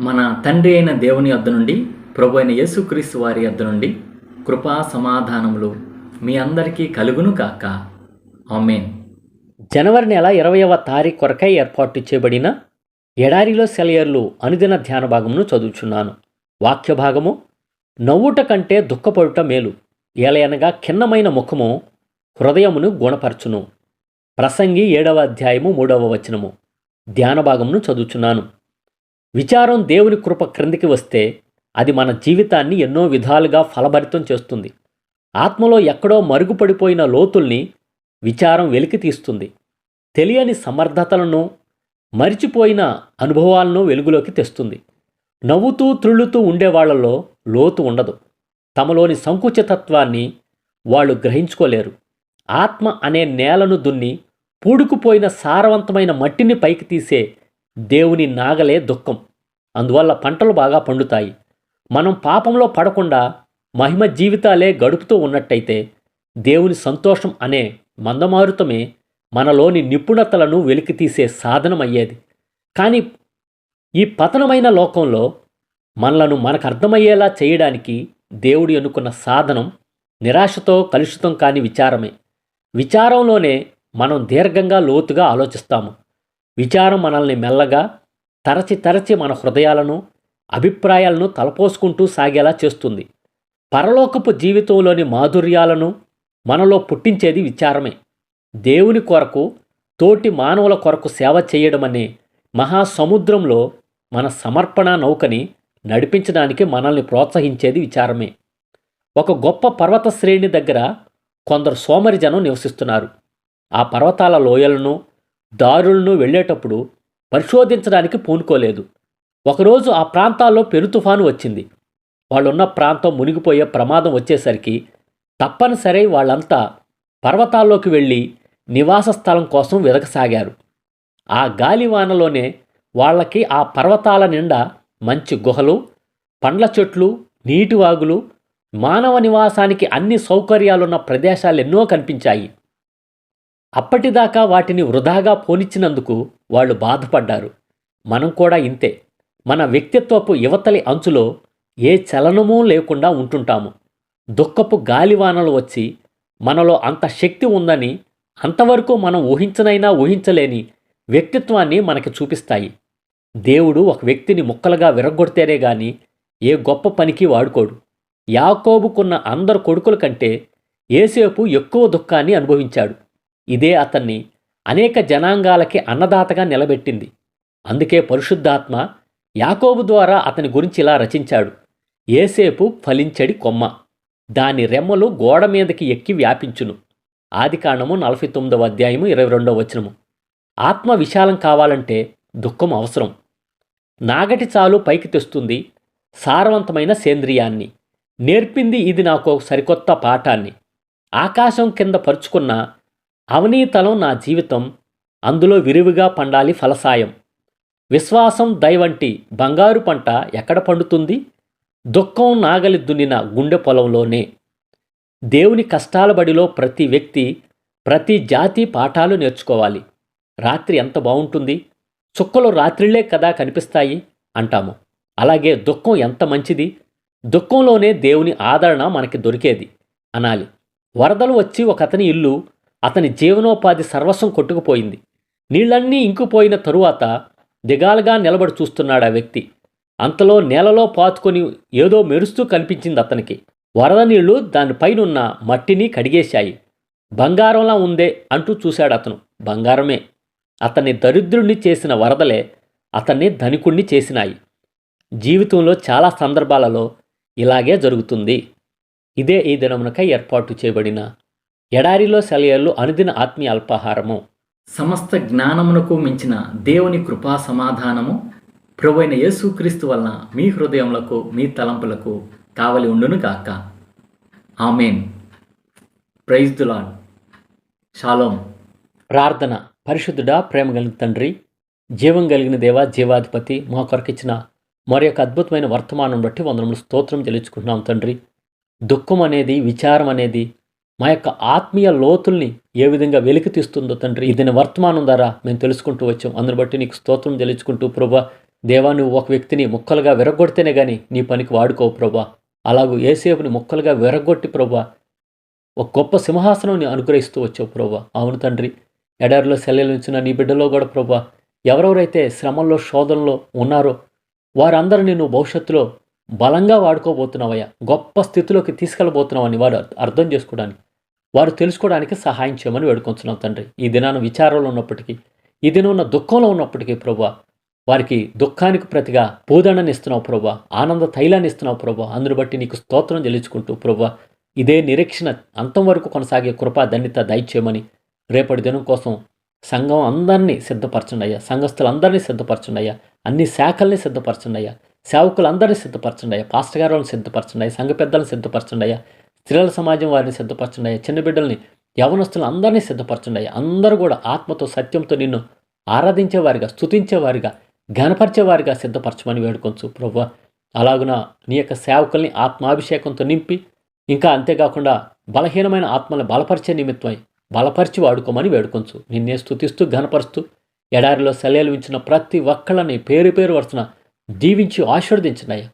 మన తండ్రి అయిన దేవుని వద్ద నుండి ప్రభు అయిన యేసుక్రీస్తు వారి వద్ద నుండి కృపా సమాధానములు మీ అందరికీ కలుగును కాక ఆమెన్. జనవరి నెల ఇరవయవ తారీఖు కొరకై ఏర్పాటు చేయబడిన ఎడారిలో సెలయర్లు అనుదిన ధ్యాన భాగమును చదువుచున్నాను. వాక్య భాగము నవ్వుట కంటే దుఃఖపడుట మేలు. ఏలయనగా ఖిన్నమైన ముఖము హృదయమును గుణపరచును. ప్రసంగి ఏడవ అధ్యాయము మూడవ వచనము. ధ్యాన భాగమును చదువుచున్నాను. విచారం దేవుని కృప క్రిందికి వస్తే అది మన జీవితాన్ని ఎన్నో విధాలుగా ఫలభరితం చేస్తుంది. ఆత్మలో ఎక్కడో మరుగుపడిపోయిన లోతుల్ని విచారం వెలికి తీస్తుంది. తెలియని సమర్థతలను మరిచిపోయిన అనుభవాలను వెలుగులోకి తెస్తుంది. నవ్వుతూ త్రుళ్ళుతూ ఉండేవాళ్ళలో లోతు ఉండదు. తమలోని సంకుచితత్వాన్ని వాళ్ళు గ్రహించుకోలేరు. ఆత్మ అనే నేలను దున్ని పూడుకుపోయిన సారవంతమైన మట్టిని పైకి తీసే దేవుని నాగలే దుఃఖం. అందువల్ల పంటలు బాగా పండుతాయి. మనం పాపంలో పడకుండా మహిమ జీవితాలే గడుపుతూ ఉన్నట్టయితే దేవుని సంతోషం అనే మందమారుతమే మనలోని నిపుణతలను వెలికితీసే సాధనమయ్యేది. కానీ ఈ పతనమైన లోకంలో మనలను మనకు అర్థమయ్యేలా చేయడానికి దేవుడు ఎన్నుకున్న సాధనం నిరాశతో కలుషితం కాని విచారమే. విచారంలోనే మనం దీర్ఘంగా లోతుగా ఆలోచిస్తాము. విచారం మనల్ని మెల్లగా తరచి తరచి మన హృదయాలను అభిప్రాయాలను తలపోసుకుంటూ సాగేలా చేస్తుంది. పరలోకపు జీవితంలోని మాధుర్యాలను మనలో పుట్టించేది విచారమే. దేవుని కొరకు తోటి మానవుల కొరకు సేవ చేయడమనే మహాసముద్రంలో మన సమర్పణ నౌకని నడిపించడానికి మనల్ని ప్రోత్సహించేది విచారమే. ఒక గొప్ప పర్వత శ్రేణి దగ్గర కొందరు సోమరిజనం నివసిస్తున్నారు. ఆ పర్వతాల లోయలను దారులను వెళ్ళేటప్పుడు పరిశోధించడానికి పూనుకోలేదు. ఒకరోజు ఆ ప్రాంతాల్లో పెను తుఫాను వచ్చింది. వాళ్ళున్న ప్రాంతం మునిగిపోయే ప్రమాదం వచ్చేసరికి తప్పనిసరి వాళ్ళంతా పర్వతాల్లోకి వెళ్ళి నివాస స్థలం కోసం వెదకసాగారు. ఆ గాలివానలోనే వాళ్ళకి ఆ పర్వతాల నిండా మంచి గుహలు పండ్ల చెట్లు నీటి వాగులు మానవ నివాసానికి అన్ని సౌకర్యాలున్న ప్రదేశాలు ఎన్నో కనిపించాయి. అప్పటిదాకా వాటిని వృధాగా పోనిచ్చినందుకు వాళ్ళు బాధపడ్డారు. మనం కూడా ఇంతే. మన వ్యక్తిత్వపు యువతలి అంచులో ఏ చలనమూ లేకుండా ఉంటుంటాము. దుఃఖపు గాలివానలు వచ్చి మనలో అంత శక్తి ఉందని అంతవరకు మనం ఊహించనైనా ఊహించలేని వ్యక్తిత్వాన్ని మనకి చూపిస్తాయి. దేవుడు ఒక వ్యక్తిని ముక్కలుగా విరగొడితేనే గాని ఏ గొప్ప పనికి వాడుకోడు. యాకోబుకున్న అందరు కొడుకుల కంటే ఏసేపు ఎక్కువ దుఃఖాన్ని అనుభవించాడు. ఇదే అతన్ని అనేక జనాంగాలకి అన్నదాతగా నిలబెట్టింది. అందుకే పరిశుద్ధాత్మ యాకోబు ద్వారా అతని గురించి ఇలా రచించాడు. ఏసేపు ఫలించడి కొమ్మ. దాని రెమ్మలు గోడ మీదకి ఎక్కి వ్యాపించును. ఆదికాండము నలభై తొమ్మిదవ అధ్యాయము ఇరవై రెండవ వచనము. ఆత్మ విశాలం కావాలంటే దుఃఖం అవసరం. నాగటి చాలు పైకి తెస్తుంది సారవంతమైన సేంద్రియాన్ని. నేర్పింది ఇది నాకు సరికొత్త పాఠాన్ని. ఆకాశం కింద పరుచుకున్న అవనీతలం నా జీవితం అందులో విరివిగా పండాలి ఫలసాయం. విశ్వాసం దయవంటి బంగారు పంట ఎక్కడ పండుతుంది? దుఃఖం నాగలి దున్నిన గుండె పొలంలోనే. దేవుని కష్టాల బడిలో ప్రతి వ్యక్తి ప్రతి జాతి పాఠాలు నేర్చుకోవాలి. రాత్రి ఎంత బాగుంటుంది చుక్కలు రాత్రిలే కదా కనిపిస్తాయి అంటాము. అలాగే దుఃఖం ఎంత మంచిది? దుఃఖంలోనే దేవుని ఆదరణ మనకి దొరికేది అనాలి. వరదలు వచ్చి ఒకతని ఇల్లు అతని జీవనోపాధి సర్వస్వం కొట్టుకుపోయింది. నీళ్ళన్నీ ఇంకుపోయిన తరువాత దిగాలుగా నిలబడి చూస్తున్నాడు ఆ వ్యక్తి. అంతలో నేలలో పాతుకొని ఏదో మెరుస్తూ కనిపించింది అతనికి. వరద నీళ్ళు దానిపైనున్న మట్టిని కడిగేశాయి. బంగారంలా ఉందే అంటూ చూశాడు అతను. బంగారమే. అతన్ని దరిద్రుణ్ణి చేసిన వరదలే అతన్ని ధనికుణ్ణి చేసినాయి. జీవితంలో చాలా సందర్భాలలో ఇలాగే జరుగుతుంది. ఇదే ఈ దినమునకై ఏర్పాటు చేయబడిన ఎడారిలో సెలయర్లు అనుదిన ఆత్మీయ అల్పాహారము. సమస్త జ్ఞానమునకు మించిన దేవుని కృపా సమాధానము ప్రభు అయిన యేసుక్రీస్తు వలన మీ హృదయములకు మీ తలంపులకు కావలి ఉండును గాక. ఆమెన్. ప్రైజ్ దు లాడ్ షాలోమ్ ప్రార్థన పరిశుద్ధుడా ప్రేమ కలిగిన తండ్రి జీవం కలిగిన దేవా జీవాధిపతి మా కొరకిచ్చిన మరి యొక్క అద్భుతమైన వర్తమానం బట్టి వందనములు స్తోత్రం చెల్లించుకుంటున్నాం తండ్రి. దుఃఖం అనేది విచారం అనేది మా యొక్క ఆత్మీయ లోతుల్ని ఏ విధంగా వెలికి తీస్తుందో తండ్రి ఇదని వర్తమానం ద్వారా మేము తెలుసుకుంటూ వచ్చాం. అందుని బట్టి నీకు స్తోత్రం తెలుసుకుంటూ ప్రభా దేవా నువ్వు ఒక వ్యక్తిని ముక్కలుగా విరగొడితేనే కానీ నీ పనికి వాడుకోవు ప్రభా. అలాగూ ఏసేపుని ముక్కలుగా విరగొట్టి ప్రభా ఒక గొప్ప సింహాసనం నీ అనుగ్రహిస్తూ వచ్చావు ప్రభా. అవును తండ్రి ఎడారిలో సెల్లెలుంచిన నీ బిడ్డలో కూడా ప్రభా ఎవరెవరైతే శ్రమంలో శోధనలో ఉన్నారో వారందరినీ నువ్వు భవిష్యత్తులో బలంగా వాడుకోబోతున్నావయ్యా గొప్ప స్థితిలోకి తీసుకెళ్ళబోతున్నావని వారు అర్థం చేసుకోవడానికి వారు తెలుసుకోవడానికి సహాయం చేయమని వేడుకొంచున్నాం తండ్రి. ఈ దినాన విచారంలో ఉన్నప్పటికీ ఈ దినం ఉన్న దుఃఖంలో ఉన్నప్పటికీ ప్రభా వారికి దుఃఖానికి ప్రతిగా పూదండని ఇస్తున్నావు ప్రభా ఆనంద తైలాన్ని ఇస్తున్నావు ప్రభా అందును బట్టి నీకు స్తోత్రం చెల్లించుకుంటూ ప్రభా ఇదే నిరీక్షణ అంతం వరకు కొనసాగే కృపా ధన్యత దయచేయమని రేపటి దినం కోసం సంఘం అందరినీ సిద్ధపరచండి అయ్యా. సంఘస్థులందరినీ సిద్ధపరచండి అయ్యా. అన్ని శాఖల్ని సిద్ధపరచండి అయ్యా. సేవకులందరినీ సిద్ధపరచండి అయ్యా. పాస్టర్ గారులను సిద్ధపరచండి అయ్యా. సంఘ పెద్దలను సిద్ధపరచండి అయ్యా. స్త్రీల సమాజం వారిని సిద్ధపరచున్నాయి. చిన్న బిడ్డల్ని యవనస్తులు అందరినీ సిద్ధపరచున్నాయి. అందరూ కూడా ఆత్మతో సత్యంతో నిన్ను ఆరాధించేవారిగా స్తుతించేవారిగా ఘనపరిచేవారిగా సిద్ధపరచమని వేడుకొంచు ప్రభు అలాగున నీ యొక్క సేవకుల్ని ఆత్మాభిషేకంతో నింపి ఇంకా అంతేకాకుండా బలహీనమైన ఆత్మల్ని బలపరిచే నిమిత్తమై బలపరిచి వాడుకోమని వేడుకొంచు. నిన్నే స్తుతిస్తూ ఘనపరుస్తూ ఎడారిలో సెలవులు ప్రతి ఒక్కళ్ళని పేరు పేరు వరుసన దీవించి ఆశీర్వదించినాయి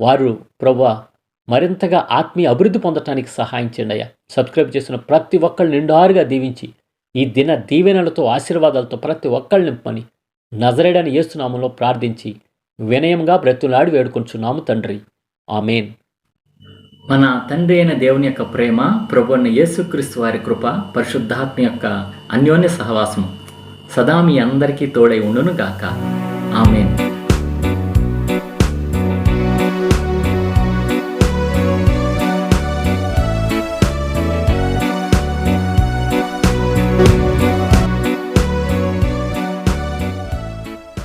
వారు ప్రభు మరింతగా ఆత్మీయ అభివృద్ధి పొందటానికి సహాయం చేయండి అయ్యా. సబ్స్క్రైబ్ చేసిన ప్రతి ఒక్కళ్ళు నిండారుగా దీవించి ఈ దిన దీవెనలతో ఆశీర్వాదాలతో ప్రతి ఒక్కళ్ళు నింపని నజరేడని ఏసునామంలో ప్రార్థించి వినయంగా బ్రతులాడి వేడుకొంచున్నాము తండ్రి. ఆమెన్. మన తండ్రి అయిన దేవుని యొక్క ప్రేమ ప్రభున్న యేసుక్రీస్తు వారి కృప పరిశుద్ధాత్మ యొక్క అన్యోన్య సహవాసం సదా మీ అందరికీ తోడై ఉండును గాక ఆమెన్.